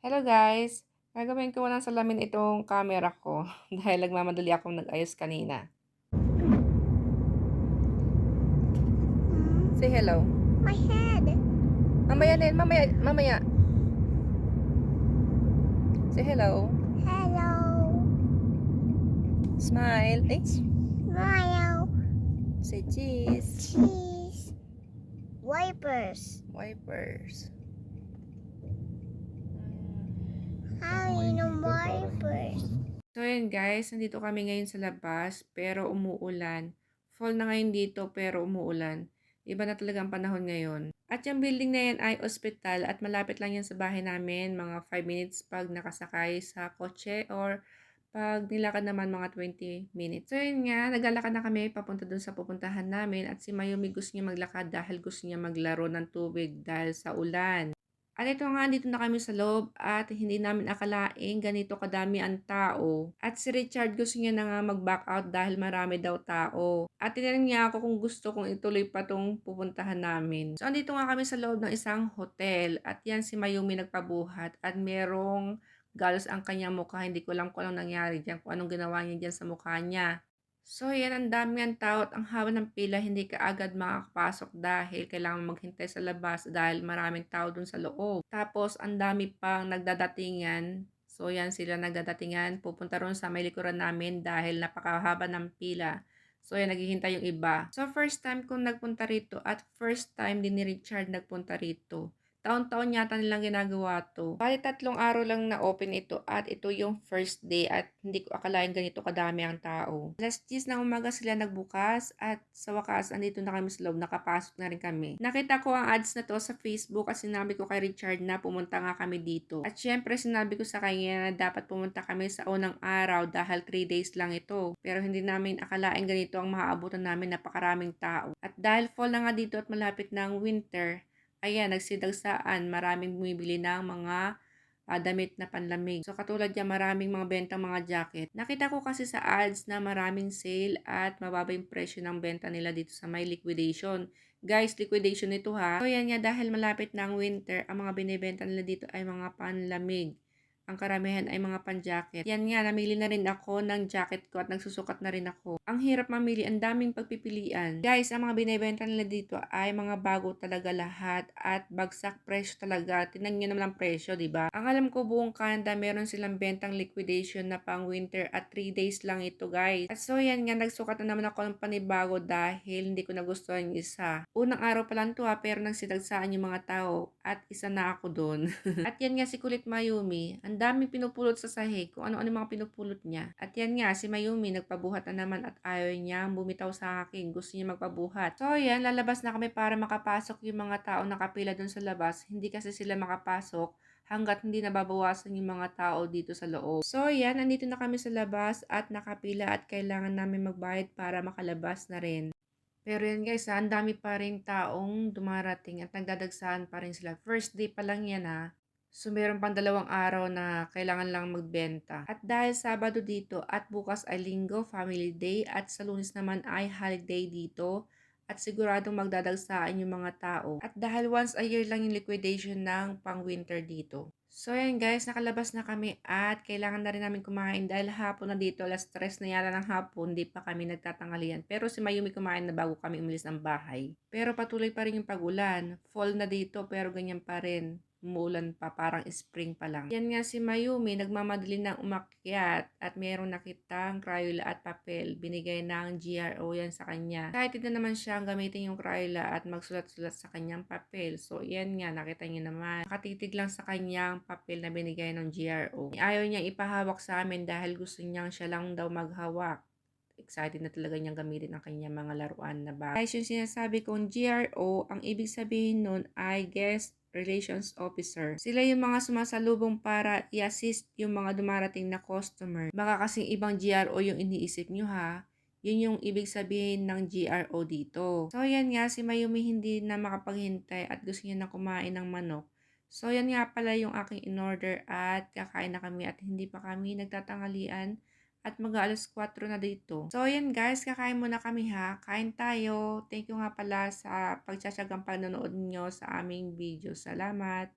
Hello guys! Gagawin ko ng salamin itong camera ko dahil nagmamadali akong nag-ayos kanina. Say hello. My head. Mamaya din, mamaya, mamaya. Say hello. Hello. Smile. Ay, Smile. say cheese. Cheese. Wipers. Wipers. You know wipers? So yun guys, nandito kami ngayon sa labas pero umuulan. Fall na ngayon dito pero umuulan. Iba na talaga ang panahon ngayon. At yung building na yan ay ospital at malapit lang yan sa bahay namin. Mga 5 minutes pag nakasakay sa kotse or pag nilakad naman mga 20 minutes. So yun nga, naglalakad na kami papunta dun sa pupuntahan namin at si Mayumi gusto niya maglakad dahil gusto niya maglaro ng tubig dahil sa ulan. At ito nga, dito na kami sa loob at hindi namin akalaing ganito kadami ang tao. At si Richard gusto niya na nga mag-back out dahil marami daw tao. At tinanong niya ako kung gusto kong ituloy pa tong pupuntahan namin. So, andito nga kami sa loob ng isang hotel at yan si Mayumi nagpabuhat at merong galos ang kanyang mukha. Hindi ko alam kung anong nangyari dyan, kung anong ginawa niya dyan sa mukha niya. So, yan ang dami ang tao at ang haba ng pila, hindi ka agad makakapasok dahil kailangan maghintay sa labas dahil maraming tao dun sa loob. Tapos, ang dami pang nagdadatingan. So, yan sila nagdadatingan. Pupunta ron sa may likuran namin dahil napakahaba ng pila. So, yan, naghihintay yung iba. So, first time kong nagpunta rito at first time din ni Richard nagpunta rito. Taon-taon yata nilang ginagawa to. Bali tatlong araw lang na open ito at ito yung first day at hindi ko akalain ganito kadami ang tao. Alas 10 ng umaga sila nagbukas at sa wakas andito na kami sa loob, nakapasok na rin kami. Nakita ko ang ads na to sa Facebook at sinabi ko kay Richard na pumunta nga kami dito. At syempre sinabi ko sa kanya na dapat pumunta kami sa unang araw dahil 3 days lang ito. Pero hindi namin akalain ganito ang maaabutan namin napakaraming tao. At dahil fall na nga dito at malapit ng winter, ayan, nagsidagsaan, maraming bumibili ng mga uh, damit na panlamig. So katulad niya, maraming mga bentang mga jacket. Nakita ko kasi sa ads na maraming sale at mababa yung presyo ng benta nila dito sa may liquidation. Guys, liquidation ito ha. So yan nga, dahil malapit na ang winter, ang mga binibenta nila dito ay mga panlamig ang karamihan ay mga pan-jacket. Yan nga, namili na rin ako ng jacket ko at nagsusukat na rin ako. Ang hirap mamili, ang daming pagpipilian. Guys, ang mga binibenta nila dito ay mga bago talaga lahat at bagsak presyo talaga. Tinan nyo naman ang presyo, di ba? Ang alam ko buong Canada, meron silang bentang liquidation na pang winter at 3 days lang ito, guys. At so yan nga, nagsukat na naman ako ng panibago dahil hindi ko nagustuhan yung isa. Unang araw pa lang to ha, pero nagsidagsaan yung mga tao at isa na ako doon. at yan nga si Kulit Mayumi, ang daming pinupulot sa sahig kung ano-ano mga pinupulot niya. At yan nga, si Mayumi nagpabuhat na naman at ayaw niya bumitaw sa akin. Gusto niya magpabuhat. So yan, lalabas na kami para makapasok yung mga tao nakapila dun sa labas. Hindi kasi sila makapasok hanggat hindi nababawasan yung mga tao dito sa loob. So yan, nandito na kami sa labas at nakapila at kailangan namin magbayad para makalabas na rin. Pero yan guys, ha, ang dami pa rin taong dumarating at nagdadagsaan pa rin sila. First day pa lang yan ha. So, meron pang dalawang araw na kailangan lang magbenta. At dahil Sabado dito at bukas ay Linggo, Family Day at sa Lunes naman ay holiday dito at siguradong magdadagsaan yung mga tao. At dahil once a year lang yung liquidation ng pang-winter dito. So yan guys, nakalabas na kami at kailangan na rin namin kumain dahil hapon na dito, alas stress na yata ng hapon, hindi pa kami nagtatangalian. Pero si Mayumi kumain na bago kami umalis ng bahay. Pero patuloy pa rin yung pagulan. Fall na dito pero ganyan pa rin umuulan pa, parang spring pa lang. Yan nga si Mayumi, nagmamadali ng umakyat at mayroong nakitang Crayola at papel. Binigay ng GRO yan sa kanya. Kahit na naman siya gamitin yung Crayola at magsulat-sulat sa kanyang papel. So, yan nga, nakita niya naman. Nakatitig lang sa kanyang papel na binigay ng GRO. Ayaw niya ipahawak sa amin dahil gusto niyang siya lang daw maghawak excited na talaga niyang gamitin ang kanyang mga laruan na bagay. Guys, yung sinasabi kong GRO, ang ibig sabihin nun ay Guest Relations Officer. Sila yung mga sumasalubong para i-assist yung mga dumarating na customer. Baka kasing ibang GRO yung iniisip nyo ha. Yun yung ibig sabihin ng GRO dito. So, yan nga, si Mayumi hindi na makapaghintay at gusto niya na kumain ng manok. So, yan nga pala yung aking in-order at kakain na kami at hindi pa kami nagtatangalian at mag-aalas 4 na dito. So, yan guys, kakain muna kami ha. Kain tayo. Thank you nga pala sa pagtsatsagang panonood nyo sa aming video. Salamat!